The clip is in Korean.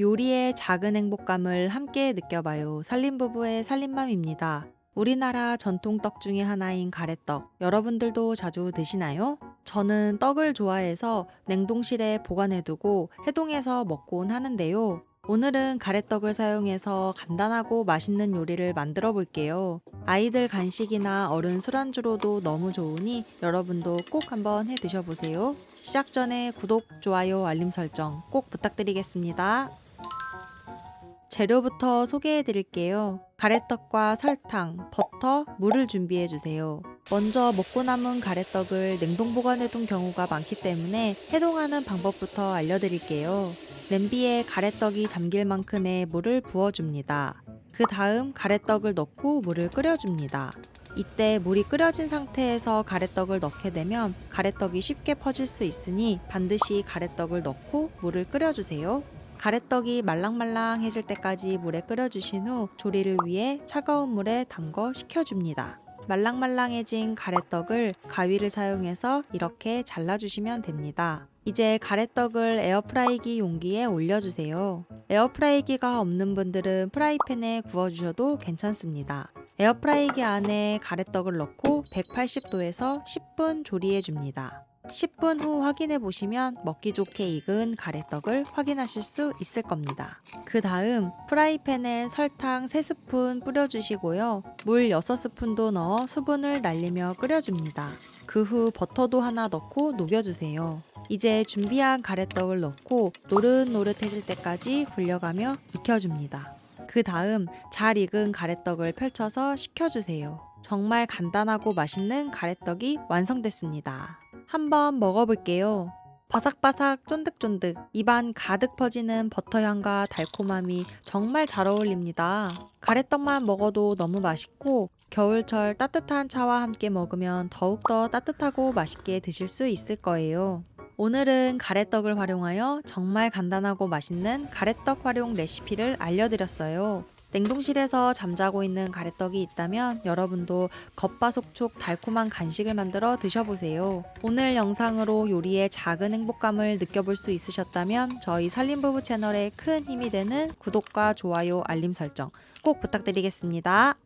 요리의 작은 행복감을 함께 느껴봐요. 살림부부의 살림맘입니다. 우리나라 전통 떡 중에 하나인 가래떡. 여러분들도 자주 드시나요? 저는 떡을 좋아해서 냉동실에 보관해두고 해동해서 먹곤 하는데요. 오늘은 가래떡을 사용해서 간단하고 맛있는 요리를 만들어 볼게요. 아이들 간식이나 어른 술안주로도 너무 좋으니 여러분도 꼭 한번 해 드셔보세요. 시작 전에 구독, 좋아요, 알림 설정 꼭 부탁드리겠습니다. 재료부터 소개해 드릴게요. 가래떡과 설탕, 버터, 물을 준비해 주세요. 먼저 먹고 남은 가래떡을 냉동 보관해 둔 경우가 많기 때문에 해동하는 방법부터 알려드릴게요. 냄비에 가래떡이 잠길 만큼의 물을 부어줍니다. 그 다음 가래떡을 넣고 물을 끓여줍니다. 이때 물이 끓여진 상태에서 가래떡을 넣게 되면 가래떡이 쉽게 퍼질 수 있으니 반드시 가래떡을 넣고 물을 끓여주세요. 가래떡이 말랑말랑해질 때까지 물에 끓여주신 후 조리를 위해 차가운 물에 담궈 식혀줍니다. 말랑말랑해진 가래떡을 가위를 사용해서 이렇게 잘라주시면 됩니다. 이제 가래떡을 에어프라이기 용기에 올려주세요. 에어프라이기가 없는 분들은 프라이팬에 구워주셔도 괜찮습니다. 에어프라이기 안에 가래떡을 넣고 180도에서 10분 조리해줍니다. 10분 후 확인해 보시면 먹기 좋게 익은 가래떡을 확인하실 수 있을 겁니다. 그 다음 프라이팬에 설탕 3스푼 뿌려주시고요. 물 6스푼도 넣어 수분을 날리며 끓여줍니다. 그 후 버터도 하나 넣고 녹여주세요. 이제 준비한 가래떡을 넣고 노릇노릇해질 때까지 굴려가며 익혀줍니다. 그 다음 잘 익은 가래떡을 펼쳐서 식혀주세요. 정말 간단하고 맛있는 가래떡이 완성됐습니다. 한번 먹어볼게요. 바삭바삭 쫀득쫀득 입안 가득 퍼지는 버터향과 달콤함이 정말 잘 어울립니다. 가래떡만 먹어도 너무 맛있고 겨울철 따뜻한 차와 함께 먹으면 더욱더 따뜻하고 맛있게 드실 수 있을 거예요. 오늘은 가래떡을 활용하여 정말 간단하고 맛있는 가래떡 활용 레시피를 알려드렸어요. 냉동실에서 잠자고 있는 가래떡이 있다면 여러분도 겉바속촉 달콤한 간식을 만들어 드셔보세요. 오늘 영상으로 요리의 작은 행복감을 느껴볼 수 있으셨다면 저희 살림부부 채널에 큰 힘이 되는 구독과 좋아요, 알림 설정 꼭 부탁드리겠습니다.